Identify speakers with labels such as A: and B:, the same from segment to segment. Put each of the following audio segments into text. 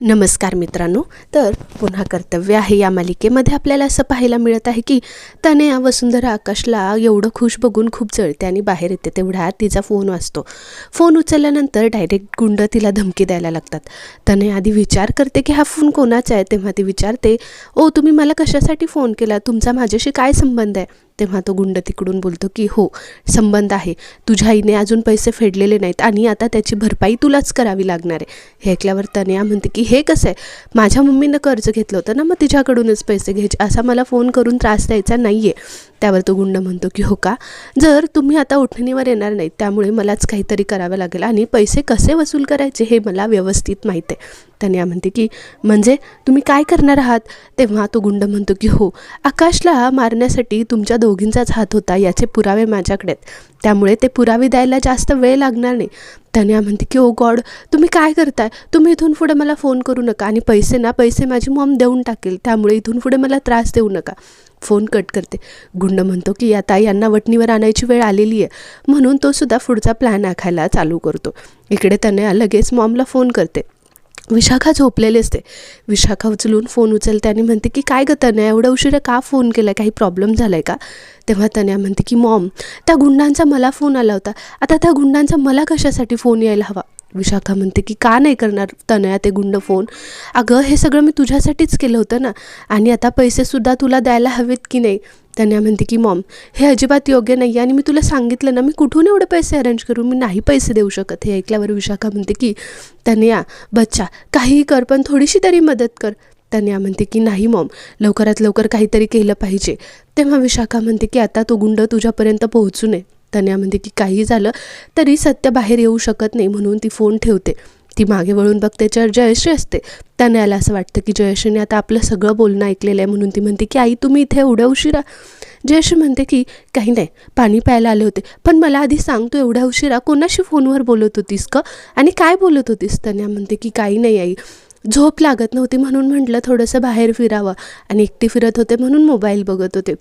A: नमस्कार मित्रांनो तर पुन्हा कर्तव्य आहे या मालिकेमध्ये आपल्याला असं पाहायला मिळत आहे की तनया वसुंधरा आकाशला एवढं खुश बघून खूप जळते आणि बाहेर येते तेवढ्यात तिचा फोन वाचतो फोन उचलल्यानंतर डायरेक्ट गुंड तिला धमकी द्यायला लागतात. तनया आधी विचार करते की हा फोन कोणाचा आहे? तेव्हा ती विचारते ओ तुम्ही मला कशासाठी फोन केला? तुमचा माझ्याशी काय संबंध आहे? तेव्हा तो गुंड तिकडून बोलतो की हो संबंध आहे. तुझ्या आईने अजून पैसे फेडलेले नाहीत आणि आता त्याची भरपाई तुलाच करावी लागणार आहे. हे ऐकल्यावर तनया म्हणते की हे कसं आहे? माझ्या मम्मीनं कर्ज घेतलं होतं ना मग तिच्याकडूनच पैसे घ्यायचे. असा मला फोन करून त्रास द्यायचा नाही आहे त्यावर तो गुंड म्हणतो की हो का? जर तुम्ही आता उठणीवर येणार नाही त्यामुळे मलाच काहीतरी करावं लागेल आणि पैसे कसे वसूल करायचे हे मला व्यवस्थित माहीत आहे. तनया म्हणते की म्हणजे तुम्ही काय करणार आहात? तेव्हा तो गुंड म्हणतो की हो आकाशला मारण्यासाठी तुमच्या दोघींचाच हात होता याचे पुरावे माझ्याकडे आहेत. त्यामुळे ते पुरावे द्यायला जास्त वेळ लागणार नाही. तनया म्हणते की ओ गॉड तुम्ही काय करताय? तुम्ही इथून पुढे मला फोन करू नका आणि पैसे ना पैसे माझी मॉम देऊन टाकेल. त्यामुळे इथून पुढे मला त्रास देऊ नका. फोन कट करते. गुंड म्हणतो की आता यांना वटणीवर आणायची वेळ आलेली आहे. म्हणून तो सुद्धा पुढचा प्लॅन आखायला चालू करतो. इकडे तनया लगेच मॉमला फोन करते. विशाखा झोपलेली असते. विशाखा उचलून फोन उचलते आणि म्हणते की काय ग तनया एवढा उशिरा का फोन केला? काही प्रॉब्लेम झाला आहे का? तेव्हा तनया म्हणते की मॉम त्या गुंडांचा मला फोन आला होता. आता त्या गुंडांचा मला कशासाठी फोन यायला हवा? विशाखा म्हणते की का नाही करणार तनया ते गुंड फोन? अगं हे सगळं मी तुझ्यासाठीच केलं होतं ना. आणि आता पैसेसुद्धा तुला द्यायला हवेत की नाही? तनया म्हणते की मॉम हे अजिबात योग्य नाही आहे आणि मी तुला सांगितलं ना मी कुठून एवढे पैसे अरेंज करू? मी नाही पैसे देऊ शकत. हे ऐकल्यावर विशाखा म्हणते की तनया बच्चा काहीही कर पण थोडीशी तरी मदत कर. तनया म्हणते की नाही मॉम लवकरात लवकर काहीतरी केलं पाहिजे. तेव्हा विशाखा म्हणते की आता तो गुंड तुझ्यापर्यंत पोहोचू नये. तन्या म्हणते की काही झालं तरी सत्य बाहेर येऊ शकत नाही म्हणून ती फोन ठेवते. ती मागे वळून बघते त्याच्यावर जयश्री असते तन्याला असं वाटतं की जयश्रीने आता आपलं सगळं बोलणं ऐकलेलं आहे म्हणून ती म्हणते की आई तुम्ही इथे एवढ्या उशिरा जयश्री म्हणते की काही नाही पाणी प्यायला आले होते. पण मला आधी सांग तू एवढ्या उशिरा कोणाशी फोनवर बोलत होतीस का आणि काय बोलत होतीस? तन्या म्हणते की काही नाही आई. झोप लागत नव्हती म्हणून म्हटलं थोडंसं बाहेर फिरावं. आणि एकटी फिरत होते म्हणून मोबाईल बघत होते.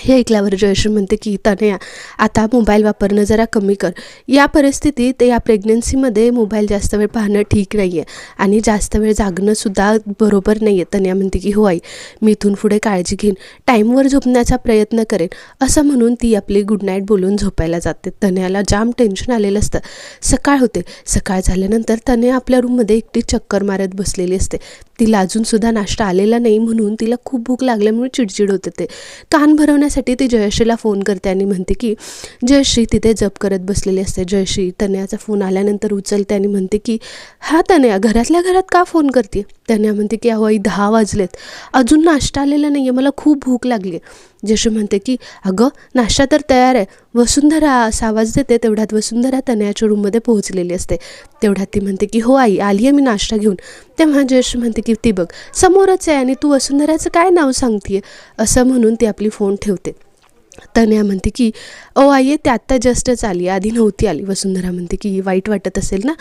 A: हे ऐकल्यावर जयश्री म्हणते की तनया आता मोबाईल वापरणं जरा कमी कर. या परिस्थितीत या प्रेग्नन्सीमध्ये मोबाईल जास्त वेळ पाहणं ठीक नाही आहे आणि जास्त वेळ जागणंसुद्धा बरोबर नाही आहे तनया म्हणते की हो आई मी इथून पुढे काळजी घेईन. टाईमवर झोपण्याचा प्रयत्न करेन. असं म्हणून ती आपली गुड नाईट बोलून झोपायला जाते. तनयाला जाम टेन्शन आलेलं असतं. सकाळ होते. सकाळ झाल्यानंतर तनया आपल्या रूममध्ये एकटी चक्कर मारत बसलेली असते. तिला अजूनसुद्धा नाश्ता आलेला नाही म्हणून तिला खूप भूक लागल्यामुळे चिडचिड होते ते कान भरवण्यासाठी ती जयश्रीला फोन करते आणि म्हणते की जयश्री तिथे जप करत बसलेली असते. जयश्री तनयाचा फोन आल्यानंतर उचलते आणि म्हणते की हा तनया घरातल्या घरात का फोन करते? तनया म्हणते की अहो आई दहा वाजलेत. अजून नाश्ता आलेला नाही आहे मला खूप भूक लागली आहे जयश्री म्हणते की अगं नाश्ता तर तयार आहे. वसुंधरा असा आवाज देते. तेवढ्यात वसुंधरा तनयाच्या रूममध्ये पोहोचलेली असते. तेवढ्यात ती म्हणते की हो आई आली आहे मी नाश्ता घेऊन. तेव्हा जयश्री म्हणते की ती बघ समोरच आहे आणि तू वसुंधराचं काय नाव सांगते असं म्हणून ती आपली फोन ठेवते. চলতে तनया म्हणते की ओ आई ते आत्ता जस्टच आली आधी नव्हती आली. वसुंधरा म्हणते की वाईट वाटत असेल ना?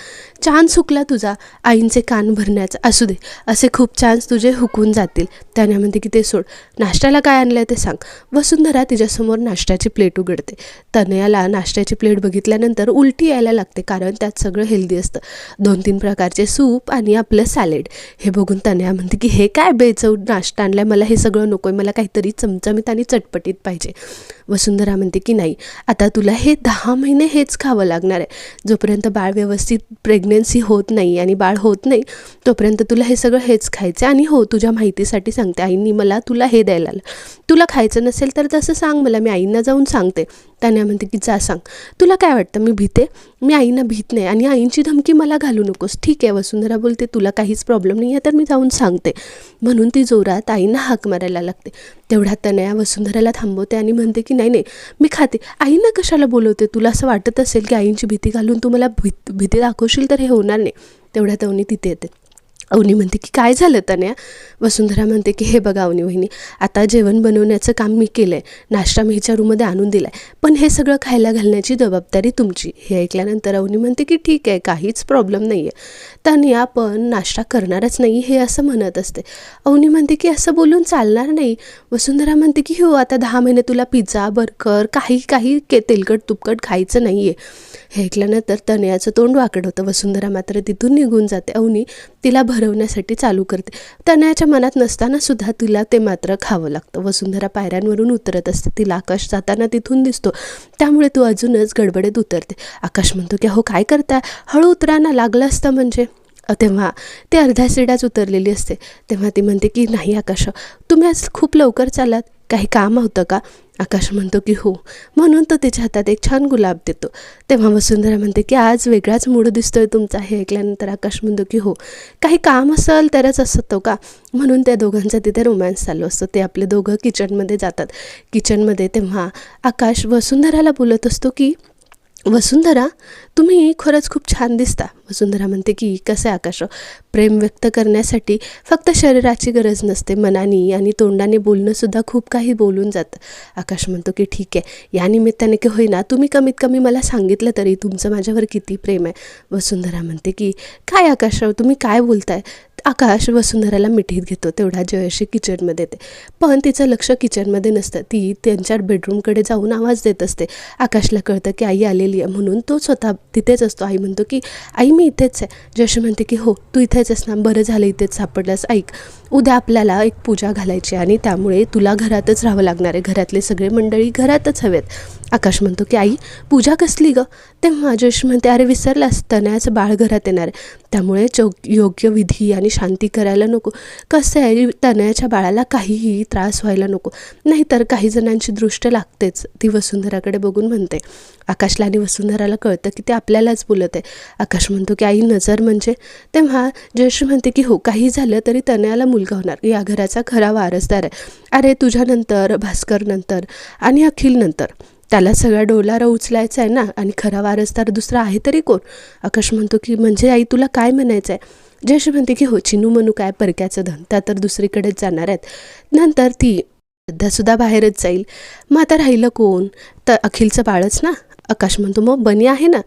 A: चान्स हुकला तुझा. आईंचे कान भरण्याचा. असू दे. असे खूप चान्स तुझे हुकून जातील. तन्या म्हणते की ते सोड. नाश्त्याला काय आणलं ते सांग. वसुंधरा तिच्यासमोर नाश्त्याची प्लेट उघडते. तनयाला नाश्त्याची प्लेट बघितल्यानंतर उलटी यायला लागते कारण त्यात सगळं हेल्दी असतं. दोन तीन प्रकारचे सूप आणि आपलं सॅलेड. हे बघून तनया म्हणते की हे काय बेचव नाश्ता आणलाय? मला हे सगळं नको आहे मला काहीतरी चमचमीत आणि चटपटीत पाहिजे. वसुंधरा म्हणते की नाही आता तुला हे दहा महिने हेच खावं लागणार आहे. जोपर्यंत बाळ व्यवस्थित प्रेग्नेन्सी होत नाही आणि बाळ होत नाही तोपर्यंत तुला हे सगळं हेच खायचं आणि हो तुझ्या माहितीसाठी सांगते आईंनी मला तुला हे द्यायला आलं तुला खायचं नसेल तर तसं सांग मला मी आईंना जाऊन सांगते. त्याने म्हणते की जा सांग. तुला काय वाटतं? मी भीते? मी आईंना भीत नाही आणि आईंची धमकी मला घालू नकोस. ठीक आहे वसुंधरा बोलते तुला काहीच प्रॉब्लेम नाही आहे तर मी जाऊन सांगते. म्हणून ती जोरात आईंना हाक मारायला लागते. तेवढ्यात तनया वसुंधराला थांबवते आणि म्हणते की नाही नाही मी खाते. आईंना कशाला बोलवते? तुला असं वाटत असेल की आईंची भीती घालून तू मला भीत भीती दाखवशील तर हे होणार नाही. तेवढ्या अवनी तिथे येते. अवनी म्हणते की काय झालं तनया? वसुंधरा म्हणते की हे बघा अवनी वहिनी आता जेवण बनवण्याचं काम मी केलं आहे नाश्ता मी हिच्या रूममध्ये आणून दिला आहे पण हे सगळं खायला घालण्याची जबाबदारी तुमची. हे ऐकल्यानंतर अवनी म्हणते की ठीक आहे काहीच प्रॉब्लेम नाही आहे तनया पण नाश्ता करणारच नाही हे असं म्हणत असते. अवनी म्हणते की असं बोलून चालणार नाही. वसुंधरा म्हणते की हो आता दहा महिने तुला पिझ्झा बर्गर काही काही के तेलकट तुपकट खायचं नाही आहे हे ऐकल्यानंतर तनयाचं तोंड वाकड होतं. वसुंधरा मात्र तिथून निघून जाते. अवनी तिला भर भरवण्यासाठी चालू करते. तनयाच्या मनात नसताना सुद्धा तिला ते मात्र खावं लागतं. वसुंधरा पायऱ्यांवरून उतरत असते. तिला आकाश जाताना तिथून दिसतो. त्यामुळे तू अजूनच गडबडीत उतरते. आकाश म्हणतो की हो काय करताय? हळू उतराना लागलं असतं म्हणजे? तेव्हा ते अर्ध्या सिडाच उतरलेली असते. तेव्हा ती म्हणते की नाही आकाश तुम्ही आज खूप लवकर चालात काही काम होतं का? आकाश म्हणतो की हो. म्हणून तो तिच्या हातात एक छान गुलाब देतो. तेव्हा वसुंधरा म्हणते की आज वेगळाच मूड दिसतोय तुमचा हे ऐकल्यानंतर आकाश म्हणतो की हो. काही काम असेल तरच असतो का? म्हणून त्या दोघांचा तिथे रोमॅन्स चालू असतो. ते आपले दोघं किचनमध्ये जातात. किचनमध्ये तेव्हा आकाश वसुंधराला बोलत असतो की वसुंधरा तुम्ही खरंच खूप छान दिसता. वसुंधरा म्हणते की कसं आहे आकाश हो? प्रेम व्यक्त करण्यासाठी फक्त शरीराची गरज नसते. मनाने आणि तोंडाने बोलणंसुद्धा खूप काही बोलून जातं. आकाश म्हणतो की ठीक आहे. या निमित्ताने की होईना तुम्ही कमीत कमी मला सांगितलं तरी तुमचं माझ्यावर किती प्रेम आहे. वसुंधरा म्हणते की काय आकाशराव हो? तुम्ही काय बोलताय? आकाश वसुंधराला मिठीत घेतो तेवढा जयश्री किचनमध्ये येते. पण तिचं लक्ष किचनमध्ये नसतं. ती त्यांच्या बेडरूमकडे जाऊन आवाज देत असते. आकाशला कळतं की आई आलेली आहे म्हणून तो स्वतः तिथेच असतो. आई म्हणतो की आई मी इथेच आहे. जयश्री म्हणते की हो तू इथेच ना? बरं झालं इथेच सापडलास. ऐक उद्या आपल्याला एक पूजा घालायची आणि त्यामुळे तुला घरातच राहावं लागणार आहे. घरातले सगळे मंडळी घरातच हवेत. आकाश म्हणतो की आई पूजा कसली गं? तेव्हा जयश म्हणते अरे विसरलास. तनयाचं बाळ घरात येणार आहे. त्यामुळे चौ योग्य विधी आणि शांती करायला नको. कसं आहे तनयाच्या बाळाला काहीही त्रास व्हायला नको. नाहीतर काही जणांची दृष्ट लागतेच ती वसुंधराकडे बघून म्हणते. आकाशला आणि वसुंधराला कळतं की ते आपल्यालाच बोलत आहे. आकाश म्हणतो की आई नजर म्हणजे? तेव्हा जयश्री म्हणते की हो काही झालं तरी तनयाला मुलगा होणार. या घराचा खरा वारसदार आहे. अरे तुझ्यानंतर भास्करनंतर आणि अखिलनंतर. त्याला सगळा डोलारा उचलायचा आहे ना? आणि खरा वारसदार दुसरा आहे तरी कोण? आकाश म्हणतो की म्हणजे आई तुला काय म्हणायचं आहे जयश्री म्हणते की हो चिनू मनू काय परक्याचं धन त्या तर दुसरीकडेच जाणार आहेत. नंतर ती सध्यासुद्धा बाहेरच जाईल. मग आता राहिलं कोण? तर अखिलचं बाळच ना? आकाश म्हणतो मग बनी आहे ना?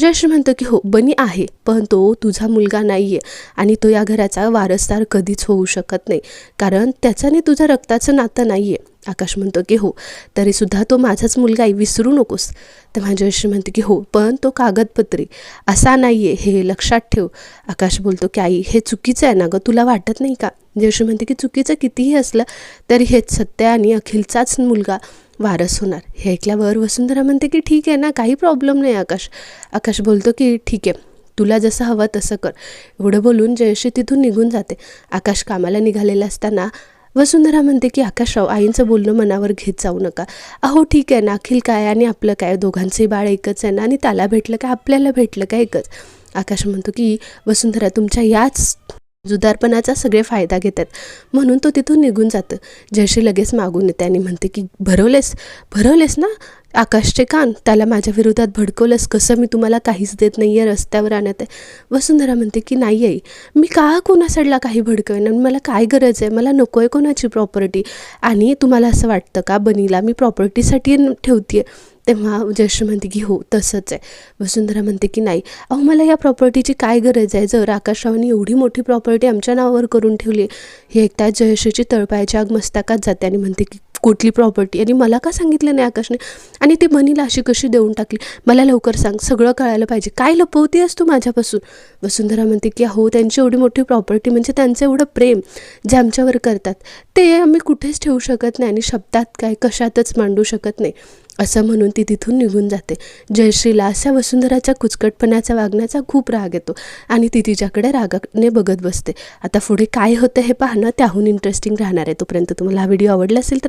A: जयश्री म्हणतो की हो बनी आहे पण तो तुझा मुलगा नाही आहे आणि तो या घराचा वारसदार कधीच होऊ शकत नाही. कारण त्याच्याने तुझ्या रक्ताचं नातं नाही आहे आकाश म्हणतो की हो तरीसुद्धा तो माझाच मुलगा आहे विसरू नकोस. तर जयश्री म्हणते की हो पण तो कागदपत्री. असा नाही आहे हे लक्षात ठेव. आकाश बोलतो की आई हे चुकीचं आहे ना गं तुला वाटत नाही का? जयश्री म्हणते की चुकीचं कितीही असलं तरी हेच सत्य आणि अखिलचाच मुलगा वारस होणार. हे ऐकल्यावर वसुंधरा म्हणते की ठीक आहे ना काही प्रॉब्लेम नाही आकाश. आकाश बोलतो की ठीक आहे तुला जसं हवं तसं कर. एवढं बोलून जयश्री तिथून निघून जाते. आकाश कामाला निघालेलं असताना वसुंधरा म्हणते की आकाशराव आईंचं बोलणं मनावर घेत जाऊ नका. अहो ठीक आहे ना अखिल काय आणि आपलं काय? दोघांचंही बाळ एकच आहे ना आणि त्याला भेटलं काय? आपल्याला भेटलं काय एकच? आकाश म्हणतो की वसुंधरा तुमच्या याच जुदारपणाचा सगळे फायदा घेतात. म्हणून तो तिथून निघून जातं. जयश्री लगेच मागून येते आणि म्हणते की भरवलेस भरवलेस ना? आकाशचे कान त्याला माझ्या विरोधात भडकवलंस कसं मी तुम्हाला काहीच देत नाही आहे रस्त्यावर आणत आहे. वसुंधरा म्हणते की नाही आई मी का कोणाकडला काही भडकवेन? आणि मला काय गरज आहे? मला नको आहे कोणाची प्रॉपर्टी आणि तुम्हाला असं वाटतं का बनीला मी प्रॉपर्टीसाठी ठेवते तेव्हा जयश्री म्हणते की हो तसंच आहे. वसुंधरा म्हणते की नाही. अहो मला या प्रॉपर्टीची काय गरज आहे? जर आकाशरावांनी एवढी मोठी प्रॉपर्टी आमच्या नावावर करून ठेवली हे एकटा जयश्रीची तळपायच्या आग मस्तकात जाते आणि म्हणते की कुठली प्रॉपर्टी आणि मला का सांगितलं नाही आकाशने? आणि ते बनीला अशी कशी देऊन टाकली? मला लवकर सांग सगळं कळायला पाहिजे. काय लपवतेस तू माझ्यापासून? वसुंधरा म्हणते की हो त्यांची एवढी मोठी प्रॉपर्टी म्हणजे त्यांचं एवढं प्रेम जे आमच्यावर करतात ते आम्ही कुठेच ठेवू शकत नाही आणि शब्दात काय कशातच मांडू शकत नाही. असं म्हणून ती तिथून निघून जाते. जयश्रीला अशा वसुंधराच्या कुचकटपणाचा वागण्याचा खूप राग येतो आणि ती तिच्याकडे रागाने बघत बसते. आता पुढे काय होतं हे पाहणं त्याहून इंटरेस्टिंग राहणार आहे तोपर्यंत. तुम्हाला हा व्हिडिओ आवडला असेल तर